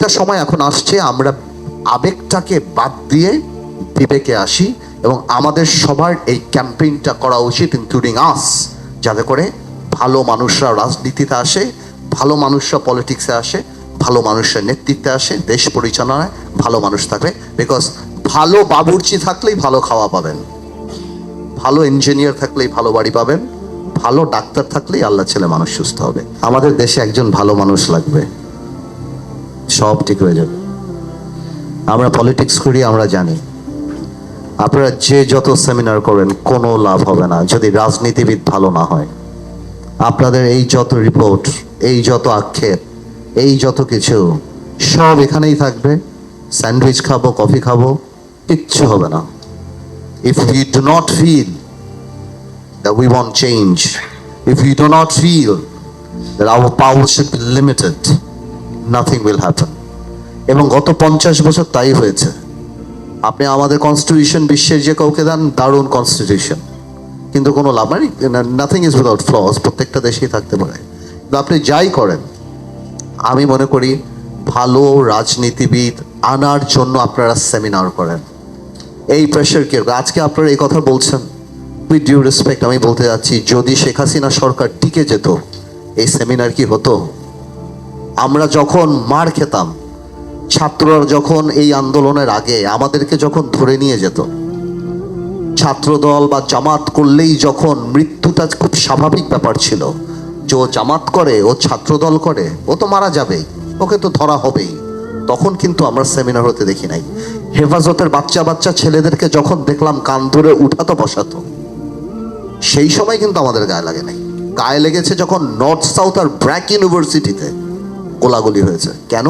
একটা সময় এখন আসছে, আমরা আবেগটাকে বাদ দিয়ে বিবেকে আসি এবং আমাদের সবার এই ক্যাম্পেইনটা করা উচিত ইনক্লুডিং আস যাতে করে ভালো মানুষরা রাজনীতিতে আসে, ভালো মানুষরা পলিটিক্সে আসে, ভালো মানুষের নেতৃত্বে আসে, দেশ পরিচালনায় ভালো মানুষ থাকবে। বিকজ ভালো বাবুর্চি থাকলেই ভালো খাওয়া পাবেন। ভালো ইঞ্জিনিয়ার থাকলেই ভালো বাড়ি পাবেন। ভালো ডাক্তার থাকলেই আল্লাহ ছেলে মানুষ সুস্থ হবে। আমাদের দেশে একজন ভালো মানুষ লাগবে। সব ঠিক হয়ে যাবে। আমরা পলিটিক্স করি আমরা জানি। আপনারা যে যত সেমিনার করেন কোনো লাভ হবে না যদি রাজনীতিবিদ ভালো না হয়। আপনাদের এই যত রিপোর্ট এই যত আক্ষেপ এই যত কিছু সব এখানেই থাকবে। স্যান্ডউইচ খাব কফি খাব কিচ্ছু হবে না। If we do not feel that we want change if we do not feel that our power should be limited, nothing will happen এবং গত পঞ্চাশ বছর তাই হয়েছে। আপনি আমাদের কনস্টিটিউশন বিশ্বের যে কাউকে দেন, দারুণ কনস্টিটিউশন কিন্তু কোনো লাভ মানে নাথিং ইজ উইদাউট ফ্লস প্রত্যেকটা দেশেই থাকতে পারে। কিন্তু আপনি যাই করেন, আমি মনে করি ভালো রাজনীতিবিদ আনার জন্য আপনারা সেমিনার করেন। এই প্রেশার কে, আজকে আপনারা এই কথা বলছেন। উইথ ডিউ রেসপেক্ট আমি বলতে যাচ্ছি, যদি শেখ হাসিনা সরকার টিকে যেত, এই সেমিনার কি হতো? আমরা যখন মার খেতাম, ছাত্ররা যখন এই আন্দোলনের আগে আমাদেরকে যখন ধরে নিয়ে যেত, ছাত্রদল বা জামাত করলেই যখন মৃত্যুটা খুব স্বাভাবিক ব্যাপার ছিল, যে ও জামাত করে, ও ছাত্রদল করে, ও তো মারা যাবেই, ওকে তো ধরা হবেই। তখন কিন্তু আমরা সেমিনার হতে দেখি নাই। হেফাজতের বাচ্চা বাচ্চা ছেলেদেরকে যখন দেখলাম কান ধরে উঠাতো বসাতো, সেই সময় কিন্তু আমাদের গায়ে লাগে নাই। গায়ে লেগেছে যখন নর্থ সাউথ আর ব্র্যাক ইউনিভার্সিটিতে গোলাগুলি হয়েছে। কেন?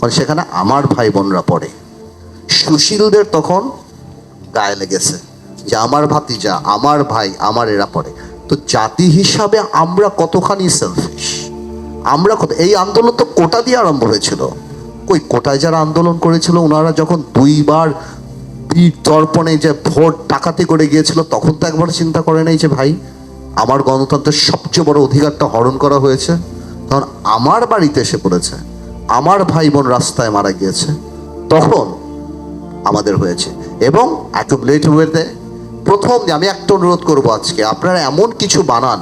কারণ সেখানে আমার ভাই বোনরা পড়ে। সুশীলদের তখন গায়ে লেগেছে যে আমার ভাতিজা, আমার ভাই, আমার এরা পড়ে। তো জাতি হিসাবে আমরা কতখানি সেলফিশ আমরা কত এই আন্দোলন তো কোটা দিয়ে আরম্ভ হয়েছিল। ওই কোটায় যারা আন্দোলন করেছিল, ওনারা যখন দুইবার বীর তর্পণে যে ভোট ডাকাতি করে গিয়েছিল, তখন তো একবার চিন্তা করে নাই যে, ভাই, আমার গণতন্ত্রের সবচেয়ে বড় অধিকারটা হরণ করা হয়েছে। তখন আমার বাড়িতে এসে পড়েছে, আমার ভাই বোন রাস্তায় মারা গিয়েছে, তখন আমাদের হয়েছে। এবং অ্যাকুমুলেট ওয়েতে প্রথম আমি একটা অনুরোধ করব আজকে, আপনারা এমন কিছু বানান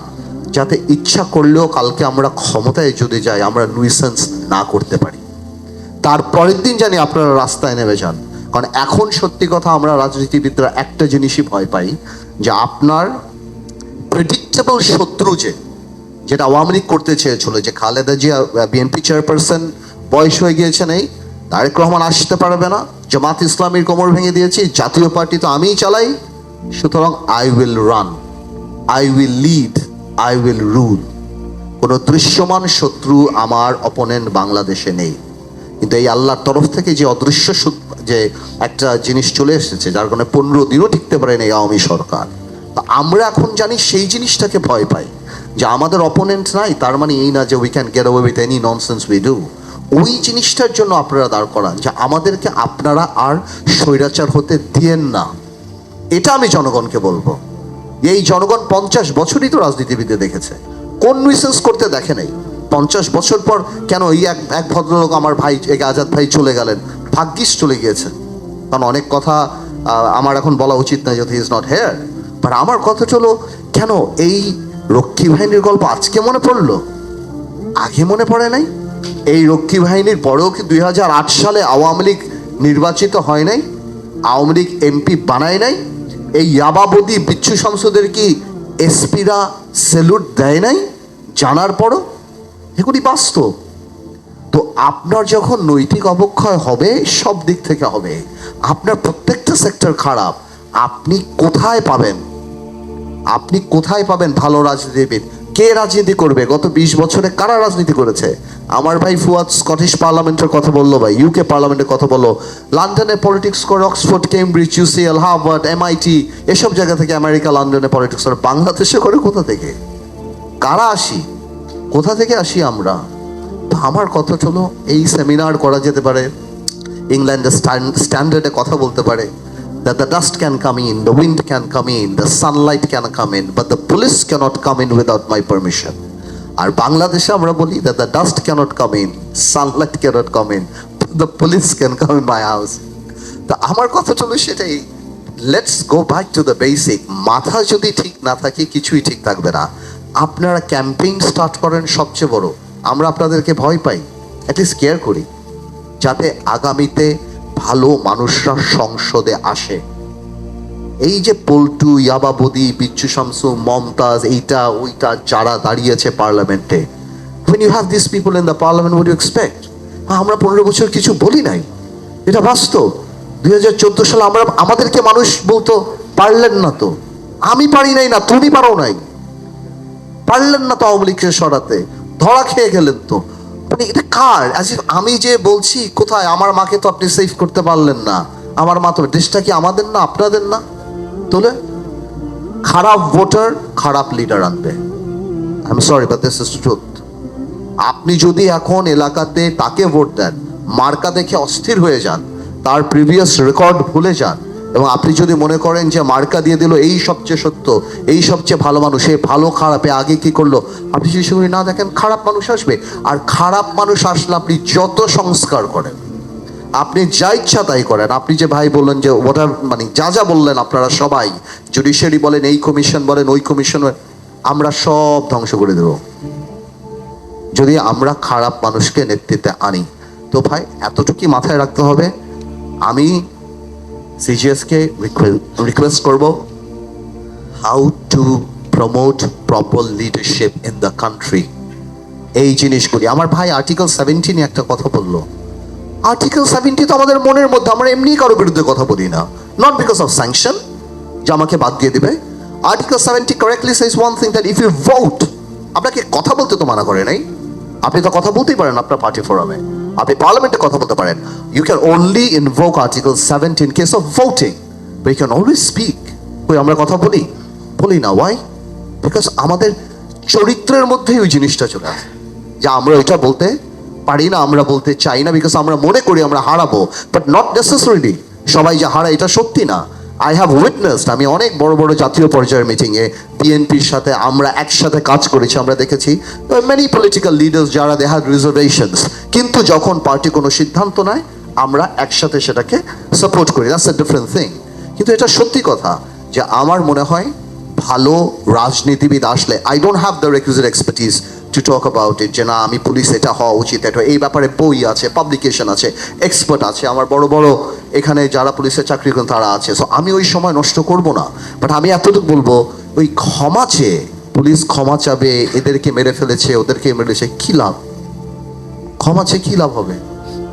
যাতে ইচ্ছা করলেও কালকে আমরা ক্ষমতায় যদি যাই, আমরা নুইসেন্স না করতে পারি। তারপরের দিন জানি আপনারা রাস্তায় নেমে যান। কারণ এখন সত্যি কথা আমরা রাজনীতিবিদরা একটা জিনিসই ভয় পাই, যে আপনার প্রেডিক্টেবল শত্রু যে যেটা আওয়ামী লীগ করতে চেয়েছিল, যে খালেদা জিয়া বিএনপি চেয়ারপারসন বয়স হয়ে গিয়েছেন এই তারেক রহমান আসতে পারবে না, জামাত ইসলামীর কোমর ভেঙে দিয়েছি, জাতীয় পার্টি তো আমিই চালাই, সুতরাং I will run I will lead I will rule কোনো দৃশ্যমান শত্রু আমার অপোনেন্ট বাংলাদেশে নেই। কিন্তু এই আল্লাহর তরফ থেকে যে অদৃশ্য যে একটা জিনিস চলে এসেছে, যার কারণে পনেরো দিনও টিকতে পারেনি আওয়ামী সরকার। তা আমরা এখন জানি সেই জিনিসটাকে ভয় পাই। যে আমাদের অপোনেন্ট নাই, তার মানে এই না যে we can get away with any nonsense we do ওই জিনিসটার জন্য আপনারা দাঁড় করান যে আমাদেরকে আপনারা আর স্বৈরাচার হতে দিয়েন না। এটা আমি জনগণকে বলব। এই জনগণ পঞ্চাশ বছরই তো রাজনীতিবিদে দেখেছে। কোন নুইসেন্স করতে দেখে নাই। পঞ্চাশ বছর পর কেন এই এক এক ভদ্রলোক আমার ভাই, এক আজাদ ভাই চলে গেলেন? ভাগ্যিস চলে গিয়েছে কারণ অনেক কথা আমার এখন বলা উচিত না যদি ইজ নট হেয়ার বাট আমার কথা হলো, কেন এই রক্ষী বাহিনীর গল্প আজকে মনে পড়ল? আগে মনে পড়ে নাই? এই রক্ষী বাহিনীর পরেও কি দুই হাজার আট সালে আওয়ামী লীগ নির্বাচিত হয় নাই? আওয়ামী লীগ এমপি বানায় নাই? এই ইয়াবাবদি বিচ্ছু সংসদের কি এসপিরা সেলুট দেয় নাই? জানার পরও? এগুলি বাস্তব। তো আপনার যখন নৈতিক অবক্ষয় হবে, সব দিক থেকে হবে। আপনার প্রত্যেকটা সেক্টর খারাপ। আপনি কোথায় পাবেন? আপনি কোথায় পাবেন ভালো রাজনীতিবিদ? কে রাজনীতি করবে? গত বিশ বছরে কারা রাজনীতি করেছে? আমার ভাই ফুয়াদ স্কটিশ পার্লামেন্টের কথা বলল ভাই ইউকে পার্লামেন্টের কথা বলল। লন্ডনে পলিটিক্স করে Oxford Cambridge UCL Harvard MIT এসব জায়গা থেকে আমেরিকা লন্ডনে পলিটিক্স করে। বাংলাদেশে করে কোথা থেকে? কারা আসি? কোথা থেকে আসি আমরা? আমার কথা হলো, এই সেমিনার করা যেতে পারে ইংল্যান্ডের স্ট্যান্ডার্ডে কথা বলতে পারে। That the dust can come in, the wind can come in, the sunlight can come in, but the police cannot come in without my permission. আর বাংলাদেশে আমরা বলি that the dust cannot come in, sunlight cannot come in, the police can come in my house তা আমার কথা চলো সেটাই let's go back to the basic মাথা যদি ঠিক না থাকে কিছুই ঠিক থাকবে না আপনারা ক্যাম্পেইন স্টার্ট করেন সবচেয়ে বড় আমরা আপনাদেরকে ভয় পাই অ্যাটলিস্ট কেয়ার করি যাতে আগামীতে ভালো মানুষরা সংসদে আসে। এই যে পল্টু ইয়াবাবদি বিচ্ছু শামসু, মমতাজ, এইটা, ওইটা যারা দাঁড়িয়েছে পার্লামেন্টে, when আমরা পনেরো বছর কিছু বলি নাই। এটা বাস্তব। দুই হাজার চোদ্দ সালে আমরা, আমাদেরকে মানুষ বলতো, পারলেন না তো। আমি পারি নাই না, তুমি পারো নাই। পারলেন না তো আওয়ামী লীগকে সরাতে। ধরা খেয়ে গেলেন তো। মানে এটা কার? আমি যে বলছি, কোথায়? আমার মাকে তো আপনি সেভ করতে পারলেন না। আমার মা তো দেশটা কি আমাদের না আপনাদের না? তোলে? খারাপ ভোটার খারাপ লিডার আনবে। আই এম সরি ট্রুথ আপনি যদি এখন এলাকাতে তাকে ভোট দেন, মার্কা দেখে অস্থির হয়ে যান, তার প্রিভিয়াস রেকর্ড ভুলে যান এবং আপনি যদি মনে করেন যে মার্কা দিয়ে দিল, এই সবচেয়ে সত্য, এই সবচেয়ে ভালো মানুষ এই ভালো খারাপে আগে কি করল? আপনি যদি সেগুলি না দেখেন, খারাপ মানুষ আসবে। আর খারাপ মানুষ আসলে আপনি যত সংস্কার করেন, আপনি যা ইচ্ছা তাই করেন। আপনি যে ভাই বললেন যে ওটার মানে যা যা বললেন আপনারা সবাই জুডিশিয়ারি বলেন, এই কমিশন বলেন, ওই কমিশন আমরা সব ধ্বংস করে দেবো। যদি আমরা খারাপ মানুষকে নেতৃত্বে আনি, তো ভাই, এতটুকুই মাথায় রাখতে হবে। আমি সিজিএসকে রিকোয়েস্ট করব how to promote proper leadership in the country এই জিনিসগুলি আমার ভাই আর্টিকেল সেভেন্টিনে একটা কথা বলল। আর্টিকেল সেভেন্টি তো আমাদের মনের মধ্যে, আমরা এমনি কারও বিরুদ্ধে কথা বলি না। নট বিকজ অফ স্যাংশন যে আমাকে বাদ দিয়ে দিবে। Article seventy correctly size one thing that if you vote আপনাকে কথা বলতে তো মানা করে নাই। আপনি তো কথা বলতেই পারেন আপনার পার্টি ফোরামে আপনি পার্লামেন্টে কথা বলতে পারেন। You can only invoke article seventeen case of voting you can always speak ওই আমরা কথা বলি? বলি না। ওয়াই বিকজ আমাদের চরিত্রের মধ্যেই ওই জিনিসটা চলে আসে। যে আমরা ওইটা বলতে পারি না, আমরা বলতে চাই না বিকজ আমরা মনে করি আমরা হারাবো। বাট নট নেসেসারিলি সবাই যে হারা এটা সত্যি না। আই হ্যাভ উইটনেসড আমি অনেক বড় বড় জাতীয় পর্যায়ের মিটিংয়ে বিএনপির সাথে আমরা একসাথে কাজ করেছি, আমরা দেখেছি। মেনি পলিটিক্যাল লিডার্স যারা দে হ্যাড রিজার্ভেশনস কিন্তু যখন পার্টি কোনো সিদ্ধান্ত নেয়, আমরা একসাথে সেটাকে সাপোর্ট করি। দ্যাটস এ ডিফারেন্ট থিং কিন্তু এটা সত্যি কথা যে আমার মনে হয় ভালো রাজনীতিবিদ আসলে I don't have the requisite expertise to talk about it যে না, আমি পুলিশ এটা হওয়া উচিত, এটা এই ব্যাপারে বই আছে পাবলিকেশন আছে এক্সপার্ট আছে, আমার বড় বড় এখানে যারা পুলিশের চাকরি করেন তারা আছে। সো আমি ওই সময় নষ্ট করব না। বাট আমি এতটুকু বলব, ওই ক্ষমা চেয়ে পুলিশ ক্ষমা চাবে, এদেরকে মেরে ফেলেছে, ওদেরকে মেরেছে, কী লাভ? ক্ষমা চেয়ে কী লাভ হবে?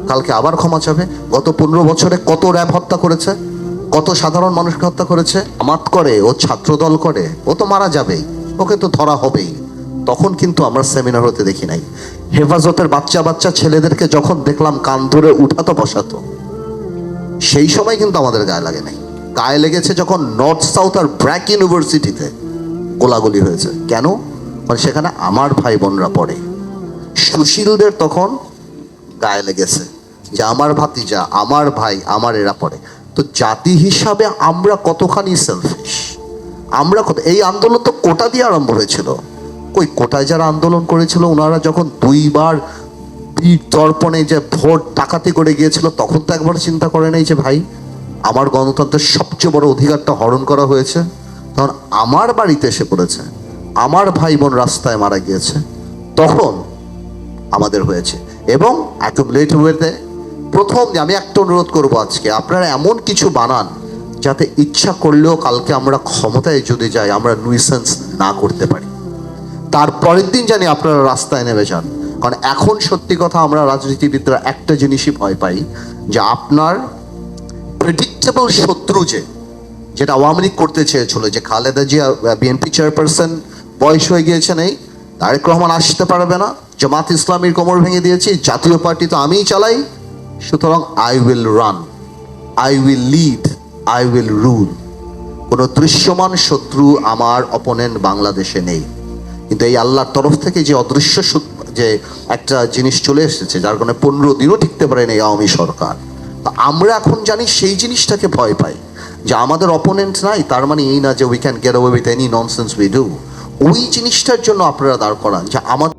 কালকে আবার ক্ষমা চাবে? গত পনেরো বছরে কত র্যাব হত্যা করেছে? কত সাধারণ মানুষকে হত্যা করেছে? আমাত করে, ও ছাত্রদল করে, ও তো মারা যাবেই, ওকে তো ধরা হবেই। তখন কিন্তু আমরা সেমিনার হতে দেখি নাই। হেফাজতের বাচ্চা বাচ্চা ছেলেদেরকে যখন দেখলাম কান ধরে উঠাতো, বসাতো। সেই সময় কিন্তু আমাদের গায়ে লাগে নাই। গায়ে লেগেছে যখন নর্থ সাউথ আর ব্র্যাক ইউনিভার্সিটিতে গোলাগুলি হয়েছে। কেন? মানে সেখানে আমার ভাই বোনরা পড়ে। সুশীলদের তখন গায়ে লেগেছে যে আমার ভাতিজা, আমার ভাই আমার এরা পড়ে। তো জাতি হিসাবে আমরা কতখানি সেলফিশ আমরা কত এই আন্দোলন তো কোটা দিয়ে আরম্ভ হয়েছিল। ওই কোটায় যারা আন্দোলন করেছিল, ওনারা যখন দুইবার বীর তর্পণে যে ভোট ডাকাতি করে গিয়েছিল, তখন তো একবার চিন্তা করে নেই যে, ভাই, আমার গণতন্ত্রের সবচেয়ে বড় অধিকারটা হরণ করা হয়েছে। তখন আমার বাড়িতে এসে পড়েছে। আমার ভাই বোন রাস্তায় মারা গিয়েছে। তখন আমাদের হয়েছে। এবং অ্যাকুমুলেট ওয়েতে প্রথম আমি একটা অনুরোধ করব আজকে, আপনারা এমন কিছু বানান যাতে ইচ্ছা করলেও কালকে আমরা ক্ষমতায় যদি যাই, আমরা নুইসেন্স না করতে পারি। তারপরের দিন জানি আপনারা রাস্তায় নেমে যান। কারণ এখন সত্যি কথা আমরা রাজনীতিবিদরা একটা জিনিসই ভয় পাই, যে আপনার প্রেডিক্টেবল শত্রু যে, যেটা আওয়ামী লীগ করতে চেয়েছিল, যে খালেদা জিয়া বিএনপি চেয়ারপারসন বয়স হয়ে গিয়েছেন এই তারেক রহমান আসতে পারবে না জামাত ইসলামীর কোমর ভেঙে দিয়েছি জাতীয় পার্টি তো আমিই চালাই। সুতরাং I will run I will lead I will rule কোনো দৃশ্যমান শত্রু আমার অপোনেন্ট বাংলাদেশে নেই। কিন্তু এই আল্লাহর তরফ থেকে যে অদৃশ্য যে একটা জিনিস চলে এসেছে, যার কারণে পনেরো দিনও টিকতে পারেন আওয়ামী সরকার। তো আমরা এখন জানি সেই জিনিসটাকে ভয় পাই যে আমাদের অপোনেন্ট নাই, তার মানে এই না যে we can get away with any nonsense we do ওই জিনিসটার জন্য আপনারা দাঁড় করান যে আমাদের